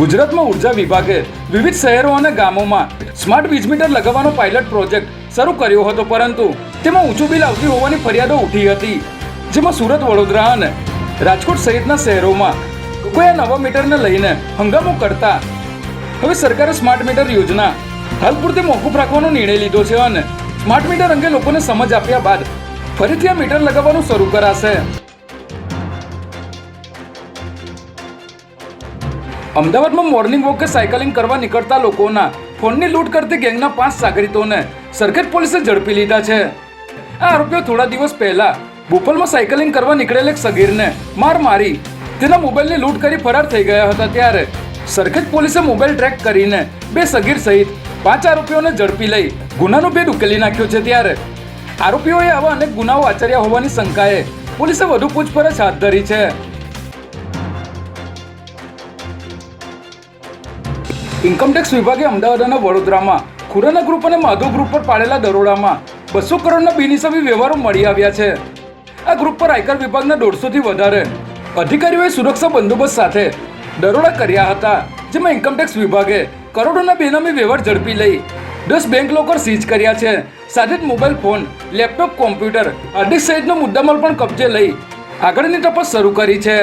ગુજરાતમાં ઊર્જા વિભાગે વિવિધ શહેરો અને ગામોમાં સ્માર્ટ વીજ મીટર લગાવવાનો પાયલટ પ્રોજેક્ટ શરૂ કર્યો હતો, પરંતુ તેમાં ઊંચું બિલ આવતી હોવાની ફરિયાદો ઉઠી હતી, જેમાં સુરત, વડોદરા અને રાજકોટ સહિતના શહેરોમાં લોકોએ નવા મીટરને લઈને હંગામો કરતા હવે સરકારે સ્માર્ટ મીટર યોજના હાલ પૂરતી મોકૂફ રાખવાનો નિર્ણય લીધો છે અને સ્માર્ટ મીટર અંગે લોકોને સમજ આપ્યા બાદ ફરીથી આ મીટર લગાવવાનું શરૂ કરાશે. અમદાવાદમાં મોર્નિંગ વોક સાયકલિંગ કરવા નીકળતા લોકોના ફોનની લૂંટ કરતી ગેંગના પાંચ સાગરીતોને સરખેજ પોલીસે ઝડપી લીધા છે. આ આરોપીઓ થોડા દિવસ પહેલા બોપલમાં સાયકલિંગ કરવા નીકળેલ એક સગીરને માર મારી તેના મોબાઈલની લૂંટ કરી ફરાર થઈ ગયા હતા ત્યારે સરખેજ પોલીસે મોબાઈલ ટ્રેક કરીને બે સગીર સહિત પાંચ આરોપીઓને ઝડપી લઈ ગુનાનો ભેદ ઉકેલી નાખ્યો છે ત્યારે આરોપીઓએ આવા અનેક ગુનાઓ આચર્યા હોવાની શંકાએ પોલીસે વધુ પૂછપરછ હાથ ધરી છે. ઇન્કમટેક્સ વિભાગે અમદાવાદ અને વડોદરામાં ખુરાના ગ્રુપ અને માધવ ગ્રુપ પર પાડેલા દરોડામાં બસો કરોડના બિનહિસાબી વ્યવહારો મળી આવ્યા છે. આ ગ્રુપ પર આયકર વિભાગના દોઢસોથી વધારે અધિકારીઓએ સુરક્ષા બંદોબસ્ત સાથે દરોડા કર્યા હતા, જેમાં ઇન્કમટેક્સ વિભાગે કરોડોના બેનામી વ્યવહાર ઝડપી લઈ દસ બેંક લોકર સીઝ કર્યા છે. સાથે જ mobile phone laptop computer hard disk સહિતનો મુદ્દામાલ પણ કબજે લઈ આગળની તપાસ શરૂ કરી છે.